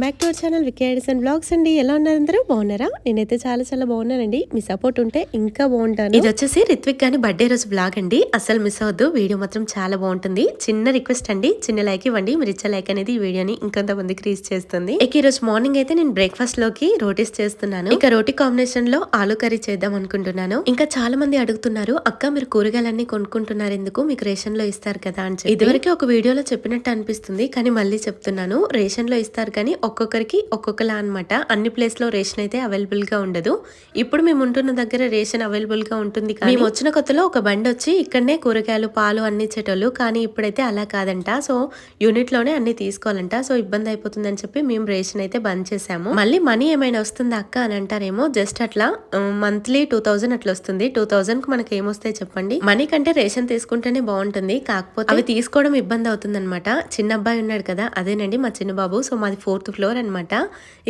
Welcome back to our channel Vicky and blogs అండి. ఎలా ఉన్నారు అందరూ? బాగున్నారా? నేనైతే చాలా చాలా బాగున్నానండి. మీ సపోర్ట్ ఉంటే ఇంకా బాగుంటాను. ఇది వచ్చేసి రిత్విక్ గాని బర్త్డే రోజు బ్లాగ్ అండి. అసలు మిస్ అవద్దు వీడియో మాత్రం చాలా బాగుంటుంది. చిన్న రిక్వెస్ట్ అండి. చిన్న లైక్ ఇవ్వండి. మీరు ఇచ్చే లైక్ అనేది ఈ వీడియోని ఇంకొంత మందికి రీచ్ చేస్తుంది. ఇక ఈ రోజు మార్నింగ్ అయితే నేను బ్రేక్ఫాస్ట్లోకి రోటీస్ చేస్తున్నాను. ఇక రోటీ కాంబినేషన్లో ఆలు కర్రీ చేద్దాం అనుకుంటున్నాను. ఇంకా చాలా మంది అడుగుతున్నారు అక్క మీరు కూరగాయలన్నీ కొనుక్కుంటున్నారు ఎందుకు? మీకు రేషన్లో ఇస్తారు కదా అని ఇదివరకే ఒక వీడియోలో చెప్పినట్టు అనిపిస్తుంది. కానీ మళ్ళీ చెప్తున్నాను. రేషన్లో ఇస్తారు కానీ ఒక్కొక్కరికి ఒక్కొక్కలా అన్నమాట. అన్ని ప్లేస్లో రేషన్ అయితే అవైలబుల్గా ఉండదు. ఇప్పుడు మేము ఉంటున్న దగ్గర రేషన్ అవైలబుల్గా ఉంటుంది కానీ మేము వచ్చిన కొత్తలో ఒక బండి వచ్చి ఇక్కడనే కూరగాయలు పాలు అన్ని ఇచ్చేటోళ్ళు. కానీ ఇప్పుడైతే అలా కాదంట. సో యూనిట్లోనే అన్ని తీసుకోవాలంట. సో ఇబ్బంది అయిపోతుందని చెప్పి మేము రేషన్ అయితే బంద్ చేసాము. మళ్ళీ మనీ ఏమైనా వస్తుందా అక్క అని అంటారేమో జస్ట్ అట్లా మంత్లీ టూ థౌజండ్ అట్లా వస్తుంది. టూ థౌజండ్కి మనకి ఏమొస్తాయి చెప్పండి? మనీ కంటే రేషన్ తీసుకుంటేనే బాగుంటుంది. కాకపోతే అవి తీసుకోవడం ఇబ్బంది అవుతుంది అనమాట చిన్న అబ్బాయి ఉన్నాడు కదా అదేనండి మా చిన్న బాబు సో మాది ఫోర్త్ ఫ్లోర్ అనమాట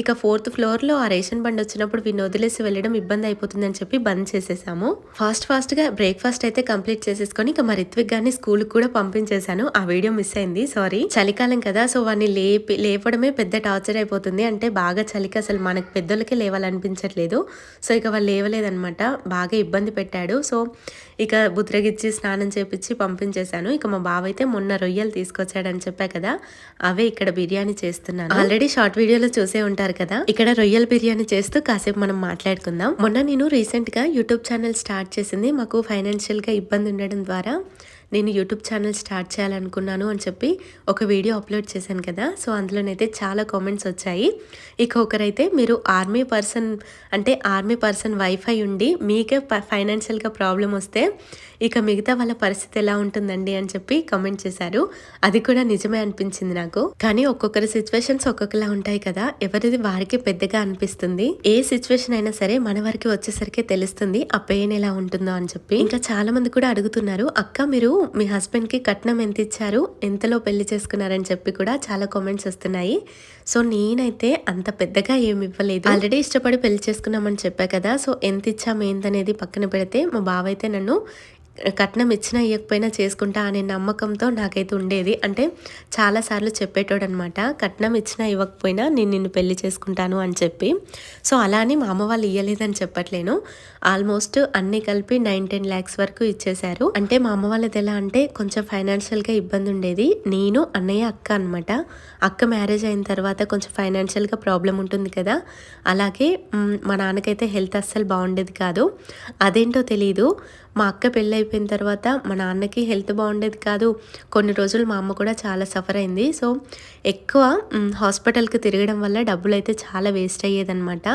ఇక ఫోర్త్ ఫ్లోర్లో ఆ రేషన్ బండి వచ్చినప్పుడు వీడిని వదిలేసి వెళ్ళడం ఇబ్బంది అయిపోతుందని చెప్పి బంద్ చేసేసాము. ఫాస్ట్ ఫాస్ట్గా బ్రేక్ఫాస్ట్ అయితే కంప్లీట్ చేసేసుకొని ఇక మా రిత్విక్ గారిని స్కూల్ కూడా పంపించేశాను. ఆ వీడియో మిస్ అయింది. సారీ. చలికాలం కదా సో వాడిని లేపి లేపడమే పెద్ద టార్చర్ అయిపోతుంది. అంటే బాగా చలికి అసలు మనకు పెద్దలకే లేవాలనిపించట్లేదు. సో ఇక వాళ్ళు లేవలేదనమాట బాగా ఇబ్బంది పెట్టాడు. సో ఇక బుద్రగిచ్చి స్నానం చేపించి పంపించేశాను. ఇక మా బావ అయితే మొన్న రొయ్యలు తీసుకొచ్చాడని చెప్పా కదా అవే ఇక్కడ బిర్యానీ చేస్తున్నాను. ఆల్రెడీ షార్ట్ వీడియోలో చూసే ఉంటారు కదా? ఇక్కడ రొయ్యల బిర్యానీ చేస్తూ కాసేపు మనం మాట్లాడుకుందాం. మొన్న నేను రీసెంట్గా యూట్యూబ్ ఛానల్ స్టార్ట్ చేసింది మాకు ఫైనాన్షియల్గా ఇబ్బంది ఉండడం ద్వారా. నేను యూట్యూబ్ ఛానల్ స్టార్ట్ చేయాలనుకున్నాను అని చెప్పి ఒక వీడియో అప్లోడ్ చేశాను కదా. సో అందులోనైతే చాలా కామెంట్స్ వచ్చాయి. ఇక ఒకరైతే మీరు ఆర్మీ పర్సన్ అంటే ఆర్మీ పర్సన్ వైఫై ఉండి మీకే ఫైనాన్షియల్గా ప్రాబ్లం వస్తే ఇక మిగతా వాళ్ళ పరిస్థితి ఎలా ఉంటుందండి అని చెప్పి కామెంట్ చేశారు. అది కూడా నిజమే అనిపించింది నాకు. కానీ ఒక్కొక్కరి సిచ్యువేషన్స్ ఒక్కొక్కలా ఉంటాయి కదా. ఎవరిది వారికి పెద్దగా అనిపిస్తుంది. ఏ సిచ్యువేషన్ అయినా సరే మన వారికి వచ్చేసరికి తెలుస్తుంది ఆ పెయిన్ ఎలా ఉంటుందో అని చెప్పి. ఇంకా చాలా మంది కూడా అడుగుతున్నారు అక్క మీరు మీ హస్బెండ్కి కట్నం ఎంత ఇచ్చారు? ఎంతలో పెళ్ళి చేసుకున్నారని చెప్పి కూడా చాలా కామెంట్స్ వస్తున్నాయి. సో నేనైతే అంత పెద్దగా ఏమి ఇవ్వలేదు. ఆల్రెడీ ఇష్టపడి పెళ్ళి చేసుకున్నామని చెప్పా కదా. సో ఎంత ఇచ్చాము ఏందనేది పక్కన పెడితే మా బావ అయితే నన్ను కట్నం ఇచ్చినా ఇవ్వకపోయినా చేసుకుంటా అనే నమ్మకంతో నాకైతే ఉండేది. అంటే చాలాసార్లు చెప్పేటోడు అనమాట కట్నం ఇచ్చినా ఇవ్వకపోయినా నేను నిన్ను పెళ్ళి చేసుకుంటాను అని చెప్పి. సో అలా అని మా అమ్మ వాళ్ళు ఇవ్వలేదని చెప్పట్లేను. ఆల్మోస్ట్ అన్నీ కలిపి నైన్ టెన్ ల్యాక్స్ వరకు ఇచ్చేశారు. అంటే మా అమ్మ వాళ్ళది ఎలా అంటే కొంచెం ఫైనాన్షియల్గా ఇబ్బంది ఉండేది నేను అన్నయ్య అక్క అనమాట అక్క మ్యారేజ్ అయిన తర్వాత కొంచెం ఫైనాన్షియల్గా ప్రాబ్లం ఉంటుంది కదా. అలాగే మా నాన్నకైతే హెల్త్ అస్సలు బాగుండేది కాదు. అదేంటో తెలియదు మా అక్క పెళ్ళి అయిపోయిన తర్వాత మా నాన్నకి హెల్త్ బాగుండేది కాదు. కొన్ని రోజులు మా అమ్మ కూడా చాలా సఫర్ అయింది. సో ఎక్కువ హాస్పిటల్కి తిరగడం వల్ల డబ్బులు అయితే చాలా వేస్ట్ అయ్యేదన్నమాట.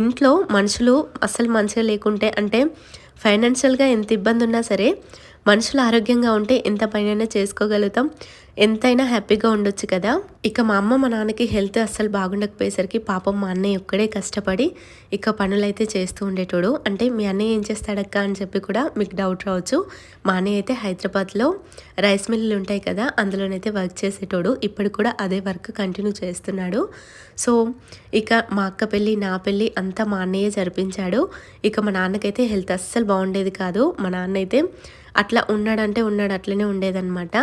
ఇంట్లో మనుషులు అస్సలు మంచిగా లేకుంటే అంటే ఫైనాన్షియల్గా ఎంత ఇబ్బంది ఉన్నా సరే మనుషులు ఆరోగ్యంగా ఉంటే ఎంత పైన చేసుకోగలుగుతాం. ఎంతైనా హ్యాపీగా ఉండొచ్చు కదా. ఇక మా అమ్మ మా నాన్నకి హెల్త్ అస్సలు బాగుండకపోయేసరికి పాపం మా అన్నయ్య ఒక్కడే కష్టపడి ఇక పనులైతే చేస్తూ ఉండేటోడు. అంటే మీ అన్నయ్య ఏం చేస్తాడక్క అని చెప్పి కూడా మీకు డౌట్ రావచ్చు. మా అన్నయ్య అయితే హైదరాబాద్లో రైస్ మిల్లులు ఉంటాయి కదా అందులోనైతే వర్క్ చేసేటోడు. ఇప్పుడు కూడా అదే వర్క్ కంటిన్యూ చేస్తున్నాడు. సో ఇక మా అక్క పెళ్ళి నా పెళ్ళి అంతా మా అన్నయ్య జరిపించాడు. ఇక మా నాన్నకైతే హెల్త్ అస్సలు బాగుండేది కాదు. మా నాన్న అయితే అట్లా ఉన్నాడంటే ఉన్నాడు అట్లనే ఉండేదన్నమాట.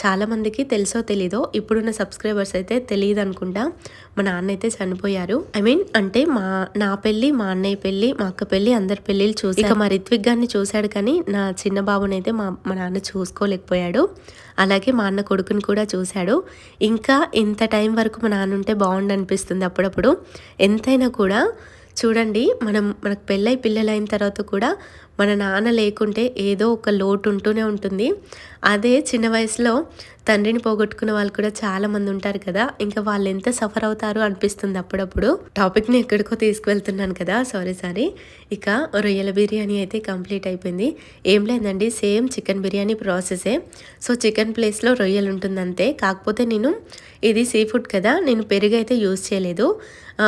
చాలామందికి తెలుసో తెలీదో ఇప్పుడున్న సబ్స్క్రైబర్స్ అయితే తెలియదు అనుకుంటా. మా నాన్న అయితే చనిపోయారు. ఐ మీన్ అంటే మా నా పెళ్ళి మా అన్నయ్య పెళ్ళి మా అక్క పెళ్ళి అందరి పెళ్ళిళ్ళు చూసి ఇక మా రిత్విక్ గారిని చూశాడు కానీ నా చిన్న బాబునైతే మా మా నాన్న చూసుకోలేకపోయాడు. అలాగే మా అన్న కొడుకుని కూడా చూశాడు. ఇంకా ఇంత టైం వరకు మా నాన్న ఉంటే బాగుండు అనిపిస్తుంది అప్పుడప్పుడు. ఎంతైనా కూడా చూడండి మనం మనకు పెళ్ళై పిల్లలైన తర్వాత కూడా మన నాన్న లేకుంటే ఏదో ఒక లోటు ఉంటూనే ఉంటుంది. అదే చిన్న వయసులో తండ్రిని పోగొట్టుకున్న వాళ్ళు కూడా చాలా మంది ఉంటారు కదా. ఇంకా వాళ్ళు ఎంత సఫర్ అవుతారు అనిపిస్తుంది అప్పుడప్పుడు. టాపిక్ని ఎక్కడికో తీసుకువెళ్తున్నాను కదా. సారీ సారీ ఇక రొయ్యల బిర్యానీ అయితే కంప్లీట్ అయిపోయింది. ఏం లేదండి సేమ్ చికెన్ బిర్యానీ ప్రాసెసే సో చికెన్ ప్లేస్లో రొయ్యలు ఉంటుంది అంతే కాకపోతే నేను ఇది సీ ఫుడ్ కదా. నేను పెరుగు అయితే యూజ్ చేయలేదు.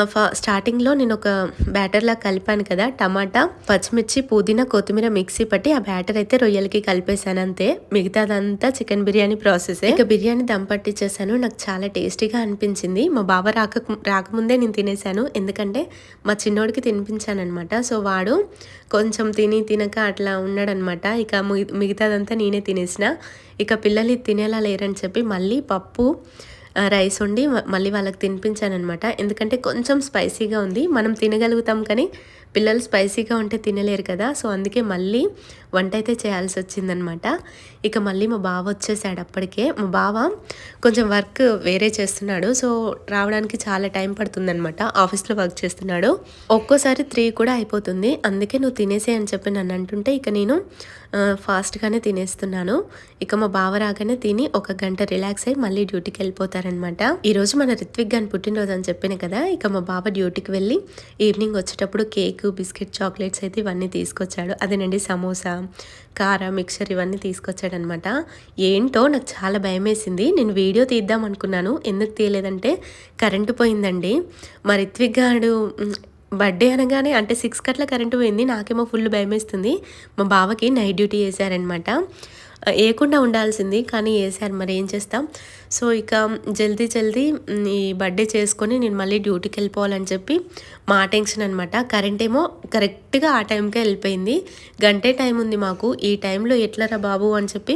ఫ- స్టార్టింగ్లో నేను ఒక బ్యాటర్లా కలిపాను కదా. టమాటా పచ్చిమిర్చి పుదీనా కొత్తిమీర మిక్సీ పట్టి ఆ బ్యాటర్ అయితే రొయ్యలకి కలిపేశాను అంతే. మిగతాదంతా చికెన్ బిర్యానీ ప్రాసెస్ ఇక బిర్యానీ దమ్ పట్టించేసాను నాకు చాలా టేస్టీగా అనిపించింది. మా బావ రాక రాకముందే నేను తినేసాను. ఎందుకంటే మా చిన్నోడికి తినిపించాను అనమాట సో వాడు కొంచెం తిని తినక అట్లా ఉన్నాడనమాట ఇక మిగతాదంతా నేనే తినేసిన. ఇక పిల్లలు తినేలా లేరని చెప్పి మళ్ళీ పప్పు రైస్ వండి మళ్ళీ వాళ్ళకి తినిపించాను అనమాట ఎందుకంటే కొంచెం స్పైసీగా ఉంది. మనం తినగలుగుతాం కానీ పిల్లలు స్పైసీగా ఉంటే తినలేరు కదా సో అందుకే మళ్ళీ వంట అయితే చేయాల్సి వచ్చిందనమాట ఇక మళ్ళీ మా బావ వచ్చేసాడు అప్పటికే. మా బావ కొంచెం వర్క్ వేరే చేస్తున్నాడు సో రావడానికి చాలా టైం పడుతుందనమాట. ఆఫీస్లో వర్క్ చేస్తున్నాడు. ఒక్కోసారి త్రీ కూడా అయిపోతుంది. అందుకే నువ్వు తినేసే అని చెప్పి నన్ను అంటుంటే ఇక నేను ఫాస్ట్గానే తినేస్తున్నాను. ఇక మా బావ రాగానే తిని ఒక గంట రిలాక్స్ అయ్యి మళ్ళీ డ్యూటీకి వెళ్ళిపోతారనమాట. ఈరోజు మన రిత్విక్ గాని పుట్టినరోజు అని చెప్పాను కదా ఇక మా బావ డ్యూటీకి వెళ్ళి ఈవినింగ్ వచ్చేటప్పుడు కేక్ బిస్కెట్ చాక్లెట్స్ అయితే ఇవన్నీ తీసుకొచ్చాడు. అదేనండి సమోసా కార మిక్చర్ ఇవన్నీ తీసుకొచ్చాడనమాట. ఏంటో నాకు చాలా భయం వేసింది నేను వీడియో తీద్దాం అనుకున్నాను. ఎందుకు తీయలేదంటే కరెంటు పోయిందండి. మా రిత్విక్ గారు బర్త్డే అనగానే అంటే సిక్స్ కట్ల కరెంటు పోయింది నాకేమో ఫుల్ భయం వేస్తుంది మా బావకి నైట్ డ్యూటీ వేశారనమాట వేయకుండా ఉండాల్సింది కానీ వేసారు మరి ఏం చేస్తాం? సో ఇక జల్దీ జల్దీ ఈ బర్త్డే చేసుకొని నేను మళ్ళీ డ్యూటీకి వెళ్ళిపోవాలని చెప్పి మా టెన్షన్ అనమాట కరెంట్ ఏమో కరెక్ట్గా ఆ టైంకే వెళ్ళిపోయింది. గంటే టైం ఉంది మాకు. ఈ టైంలో ఎట్లరా బాబు అని చెప్పి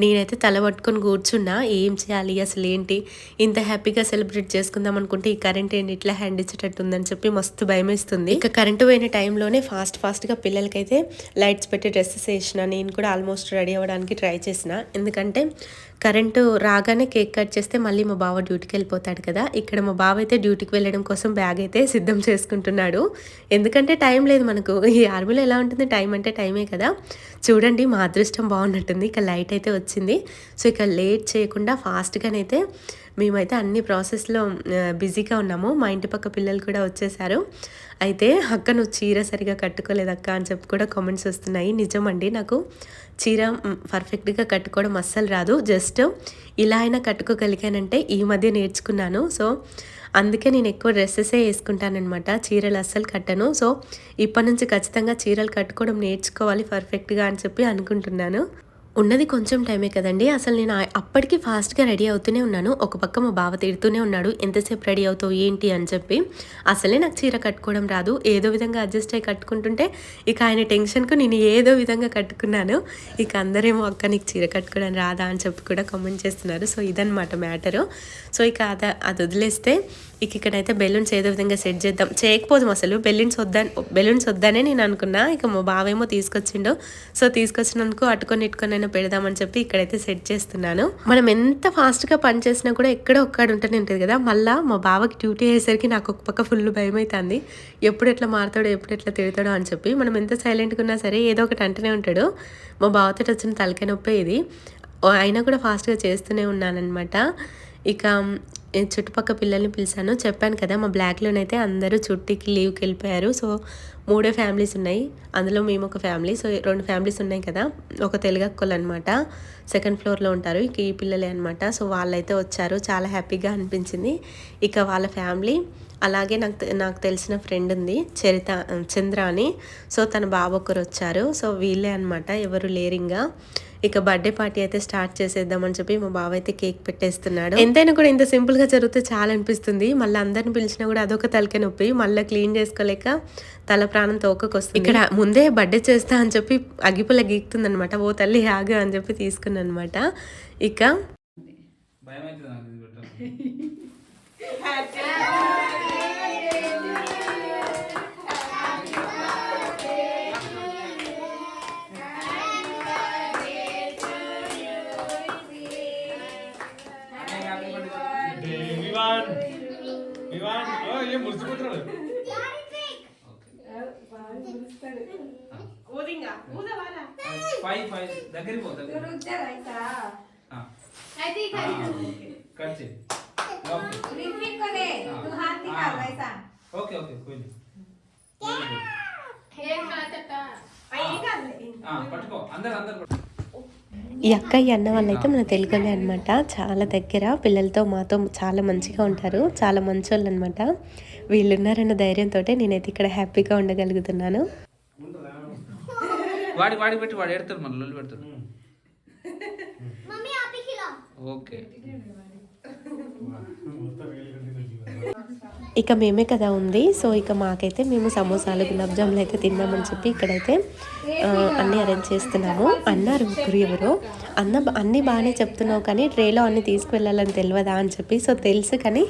నేనైతే తల పట్టుకొని కూర్చున్నా. ఏం చేయాలి? అసలు ఏంటి? ఇంత హ్యాపీగా సెలబ్రేట్ చేసుకుందాం అనుకుంటే ఈ కరెంట్ ఏంటి? ఇట్లా హ్యాండ్ ఇచ్చేటట్టు ఉందని చెప్పి మస్తు భయం వేస్తుంది. ఇక కరెంటు పోయిన టైంలోనే ఫాస్ట్ ఫాస్ట్గా పిల్లలకైతే లైట్స్ పెట్టి డ్రెస్సెస్ వేసిన. నేను కూడా ఆల్మోస్ట్ రెడీ అవ్వడానికి ట్రై చేసిన. ఎందుకంటే కరెంటు రాగానే కేక్ కట్ చేస్తే మళ్ళీ మా బావ డ్యూటీకి వెళ్ళిపోతాడు కదా. ఇక్కడ మా బావ అయితే డ్యూటీకి వెళ్ళడం కోసం బ్యాగ్ అయితే సిద్ధం చేసుకుంటున్నాడు. ఎందుకంటే టైం లేదు మనకు. ఈ ఆర్మీలో ఎలా ఉంటుంది? టైం అంటే టైమే కదా. చూడండి మా అదృష్టం బాగున్నట్టుంది. ఇక లైట్ అయితే వచ్చింది. సో ఇక లేట్ చేయకుండా ఫాస్ట్గానైతే మేమైతే అన్ని ప్రాసెస్లో బిజీగా ఉన్నాము. మా ఇంటి పక్క పిల్లలు కూడా వచ్చేసారు. అయితే అక్క నువ్వు చీర సరిగా కట్టుకోలేదు అక్క అని చెప్పి కూడా కామెంట్స్ వస్తున్నాయి. నిజమండి నాకు చీర పర్ఫెక్ట్గా కట్టుకోవడం అస్సలు రాదు. జస్ట్ ఇలా అయినా కట్టుకోగలిగానంటే ఈ మధ్య నేర్చుకున్నాను. సో అందుకే నేను ఎక్కువ డ్రెస్సెసే వేసుకుంటానమాట చీరలు అస్సలు కట్టను. సో ఇప్పటి నుంచి ఖచ్చితంగా చీరలు కట్టుకోవడం నేర్చుకోవాలి పర్ఫెక్ట్గా అని చెప్పి అనుకుంటున్నాను. ఉన్నది కొంచెం టైమే కదండి. అసలు నేను అప్పటికి ఫాస్ట్గా రెడీ అవుతూనే ఉన్నాను. ఒక పక్క మా బావ తిడుతూనే ఉన్నాడు ఎంతసేపు రెడీ అవుతావు? ఏంటి? అని చెప్పి. అసలే నాకు చీర కట్టుకోవడం రాదు. ఏదో విధంగా అడ్జస్ట్ అయ్యి కట్టుకుంటుంటే ఇక ఆయన టెన్షన్కు నేను ఏదో విధంగా కట్టుకున్నాను. ఇక అందరేమో అక్క నీకు చీర కట్టుకోవడం రాదా? అని చెప్పి కూడా కామెంట్ చేస్తున్నారు. సో ఇదనమాట మ్యాటరు. సో ఇక అది అది వదిలేస్తే ఇక ఇక్కడైతే బెలూన్స్ ఏదో విధంగా సెట్ చేద్దాం. చేయకపోదాం అసలు. బెలూన్స్ వద్దా బెలూన్స్ వద్దనే నేను అనుకున్నా. ఇక మా బావేమో తీసుకొచ్చిండు. సో తీసుకొచ్చినందుకు అట్టుకొని ఇట్టుకొని అయినా పెడదామని చెప్పి ఇక్కడైతే సెట్ చేస్తున్నాను. మనం ఎంత ఫాస్ట్గా పని చేసినా కూడా ఎక్కడో ఒక్కడ ఉంటూనే ఉంటుంది కదా. మళ్ళీ మా బావకి డ్యూటీ అయ్యేసరికి నాకు ఒక పక్క ఫుల్ భయం అవుతుంది ఎప్పుడు ఎట్లా మారుతాడో ఎప్పుడు ఎట్లా తిడతాడో అని చెప్పి. మనం ఎంత సైలెంట్గా ఉన్నా సరే ఏదో ఒకటి అంటూనే ఉంటాడు. మా బావతో వచ్చిన తలకాయ నొప్పి ఇది. అయినా కూడా ఫాస్ట్గా చేస్తూనే ఉన్నానన్నమాట. ఇక చుట్టుపక్క పిల్లల్ని పిలిచాను. చెప్పాను కదా మా బ్లాక్లోనైతే అందరూ చుట్టికి లీవ్కి వెళ్ళిపోయారు సో మూడే ఫ్యామిలీస్ ఉన్నాయి. అందులో మేము ఒక ఫ్యామిలీ. సో రెండు ఫ్యామిలీస్ ఉన్నాయి కదా ఒక తెలుగక్కలు అనమాట సెకండ్ ఫ్లోర్లో ఉంటారు ఇక ఈ పిల్లలే అనమాట సో వాళ్ళైతే వచ్చారు. చాలా హ్యాపీగా అనిపించింది. ఇక వాళ్ళ ఫ్యామిలీ అలాగే నాకు నాకు తెలిసిన ఫ్రెండ్ ఉంది చరిత చంద్ర అని సో తన బాబు ఒకరు వచ్చారు. సో వీళ్ళే అనమాట ఎవరు లేరింగా ఇక బర్త్డే పార్టీ అయితే స్టార్ట్ చేసేద్దామని చెప్పి మా బావ అయితే కేక్ పెట్టేస్తున్నాడు. ఎంతైనా కూడా ఇంత సింపుల్గా జరిగితే చాలా అనిపిస్తుంది. మళ్ళీ అందరిని పిలిచినా కూడా అదొక తలకే నొప్పి. మళ్ళీ క్లీన్ చేసుకోలేక తల ప్రాణం తోకకొస్తుంది. ఇక్కడ ముందే బర్త్డే చేస్తా అని చెప్పి అగ్గిపుల్ల గీక్తుంది అనమాట ఓ తల్లి ఆగు అని చెప్పి తీసుకున్నాను అనమాట ఇక భయం ఫైవ్ ఫైవ్ దగ్గరికి పో దగ్గరికి ఆ. అయితే ఆ, కట్ చేయి ఓకే రిత్విక్ को दे तू हाथ निकाल वैसा ఓకే ఓకే कोई नहीं एक हाथ हटा ఆ, పట్టుకో అందరు అందరు పట్టుకో ఈ అక్క ఈ అన్న వాళ్ళైతే మన తెలుగులే అనమాట చాలా దగ్గర పిల్లలతో మాతో చాలా మంచిగా ఉంటారు చాలా మంచి వాళ్ళు అనమాట వీళ్ళు ఉన్నారన్న ధైర్యంతో నేనైతే ఇక్కడ హ్యాపీగా ఉండగలుగుతున్నాను వాడి వాడి పెట్టి వాడు ఎడతాడు మన లొల్లి పెడతాడు. ఓకే. ఇక మేమే కదా ఉంది. సో ఇక మాకైతే మేము సమోసాలు గులాబ్ జాములు అయితే తిన్నామని చెప్పి ఇక్కడైతే అన్నీ అరేంజ్ చేస్తున్నాము. అన్నారు ముగ్గురు ఎవరు. అన్న అన్నీ బాగానే చెప్తున్నావు కానీ ట్రేలో అన్ని తీసుకువెళ్ళాలని తెలియదా అని చెప్పి సో తెలుసు కానీ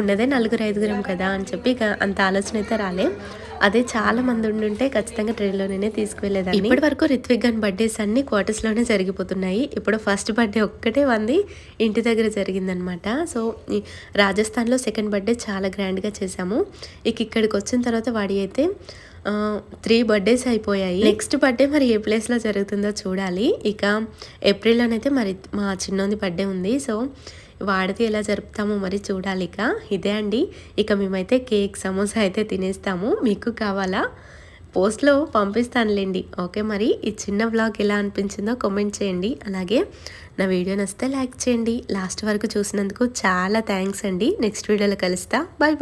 ఉన్నదే నలుగురు ఐదుగురం కదా అని చెప్పి ఇక అంత ఆలోచన అయితే రాలేదు అదే చాలా మంది ఉండుంటే ఖచ్చితంగా ట్రైన్లోనే తీసుకువెళ్ళేదాన్ని. ఇప్పటి వరకు రిత్విక్ గన్ బర్త్డేస్ అన్ని క్వార్టర్స్లోనే జరిగిపోతున్నాయి. ఇప్పుడు ఫస్ట్ బర్త్డే ఒక్కటే వంది ఇంటి దగ్గర జరిగిందనమాట. సో రాజస్థాన్లో సెకండ్ బర్త్డే చాలా గ్రాండ్గా చేశాము. ఇక ఇక్కడికి వచ్చిన తర్వాత వాడి అయితే త్రీ బర్త్డేస్ అయిపోయాయి. నెక్స్ట్ బర్త్డే మరి ఏ ప్లేస్లో జరుగుతుందో చూడాలి. ఇక ఏప్రిల్లోనైతే మరి మా చిన్నోంది బర్త్డే ఉంది. సో వాడితే ఎలా జరుపుతామో మరి చూడాలి ఇక. ఇదే అండి. ఇక మేమైతే కేక్ సమోసా అయితే తినేస్తాము. మీకు కావాలా? పోస్ట్లో పంపిస్తానులేండి. ఓకే మరి? ఈ చిన్న బ్లాగ్ ఎలా అనిపించిందో కామెంట్ చేయండి. అలాగే నా వీడియో నచ్చితే లైక్ చేయండి. లాస్ట్ వరకు చూసినందుకు చాలా థ్యాంక్స్ అండి. నెక్స్ట్ వీడియోలో కలుస్తా. Bye bye